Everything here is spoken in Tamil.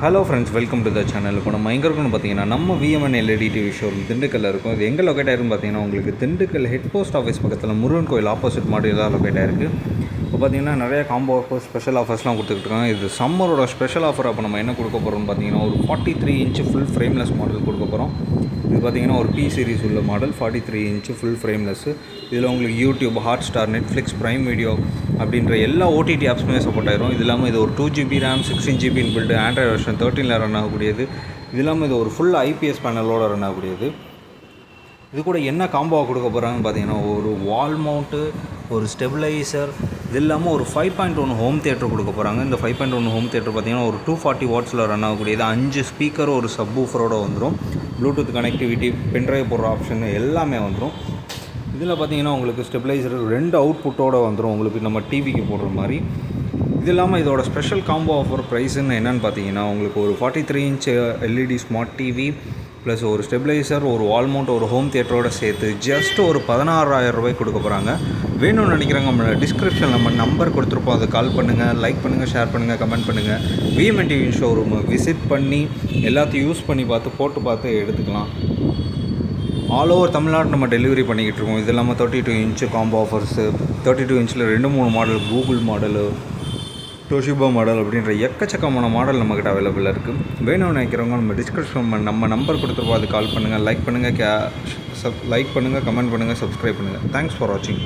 Hello friends welcome to the channel இப்போ நம்ம எங்கே இருக்கோம்னு பார்த்தீங்கன்னா நம்ம விஎம்என் எல்இடி டிவி ஷோரூம் திண்டுக்கல்ல இருக்கும். இது எங்கே லொக்கேட் ஆயிருக்குன்னு பார்த்தீங்கன்னா உங்களுக்கு திண்டுக்கல் ஹெட் போஸ்ட் ஆஃபீஸ் பக்கத்தில் முருகன் கோயில் ஆப்போசிட் மாடியில் தான் லொக்கேட் ஆயிருக்கு. இப்போ பார்த்தீங்கன்னா நிறைய காம்போ ஆஃபர் ஸ்பெஷல் ஆஃபர்ஸ்லாம் கொடுத்துக்கிட்டு இருக்காங்க இது சம்மரோட ஸ்பெஷல் ஆஃபர் அப்போ நம்ம என்ன கொடுக்க போகிறோம்னு பார்த்தீங்கன்னா ஒரு forty three inch full frameless model கொடுக்க போகிறோம் இது பார்த்தீங்கன்னா ஒரு பி சீரிஸ் உள்ள model forty three inch full frameless இதில் உங்களுக்கு YouTube Hotstar Netflix Prime Video அப்படின்ற எல்லா ஓடிடி ஆப்ஸுமே சப்போர்ட் ஆயிரும். இது இல்லாமல் இது ஒரு two GB RAM sixteen GB build Android version தேர்ட்டீனில் run ஆகக்கூடியது. இது இல்லாமல் இது ஒரு ஃபுல் ஐபிஎஸ் பேனலோட ரன் ஆகக்கூடியது. இது கூட என்ன காம்போவாக கொடுக்க போகிறாங்கன்னு பார்த்தீங்கன்னா ஒரு வால் மவுண்ட்டு ஒரு ஸ்டெபிளைசர் இது இல்லாமல் ஒரு five point one home theatre கொடுக்க போகிறாங்க இந்த five point one home theatre பார்த்தீங்கன்னா ஒரு டூ ஃபார்ட்டி வாட்ஸில் ரன் ஆகக்கூடியது. அஞ்சு ஸ்பீக்கர் ஒரு சப் ஊஃபரோட வந்துடும் ப்ளூடூத் கனெக்டிவிட்டி பென்ட்ரைவ் போடுற ஆப்ஷன் எல்லாமே வந்துடும் இதில் பார்த்தீங்கன்னா உங்களுக்கு ஸ்டெபிளைசர் ரெண்டு அவுட்புட்டோடு வந்துடும் உங்களுக்கு நம்ம டிவிக்கு போடுற மாதிரி. இது இல்லாமல் இதோட ஸ்பெஷல் காம்போ ஆஃபர் ப்ரைஸுன்னு என்னென்னு பார்த்தீங்கன்னா உங்களுக்கு ஒரு forty three inch LED smart TV plus ஒரு ஸ்டெபிளைசர் ஒரு வால்மௌண்ட் ஒரு ஹோம் தியேட்டரோட சேர்த்து ஜஸ்ட் ஒரு பதினாறாயிரம் ரூபாய் கொடுக்க போகிறாங்க வேணும்னு நினைக்கிறாங்க நம்ம டிஸ்கிரிப்ஷன் நம்ம நம்பர் கொடுத்துருப்போம். அதை கால் பண்ணுங்கள் லைக் பண்ணுங்கள் ஷேர் பண்ணுங்கள் கமெண்ட் பண்ணுங்கள் விஎம்என் டிவி ஷோரூமை விசிட் பண்ணி எல்லாத்தையும் யூஸ் பண்ணி பார்த்து போட்டு பார்த்து எடுத்துக்கலாம். ஆல் ஓவர் தமிழ்நாடு நம்ம டெலிவரி பண்ணிக்கிட்டு இருக்கோம். இது இல்லாமல் thirty two inch combo offers thirty two இன்ச்சில் ரெண்டு மூணு model Google model Toshiba model அப்படின்ற எக்கச்சக்கமான மாடல் நம்மக்கிட்ட அவைலபிளாக இருக்குது வேணும்னு நினைக்கிறவங்க நம்ம டிஸ்கிரிப்ஷன் நம்ம நம்பர் கொடுத்துருப்போம். அது கால் பண்ணுங்கள் லைக் பண்ணுங்கள் கே சப் லைக் பண்ணுங்கள் கமெண்ட் பண்ணுங்கள் சப்ஸ்கிரைப் பண்ணுங்கள் தேங்க்ஸ் ஃபார் வாட்சிங்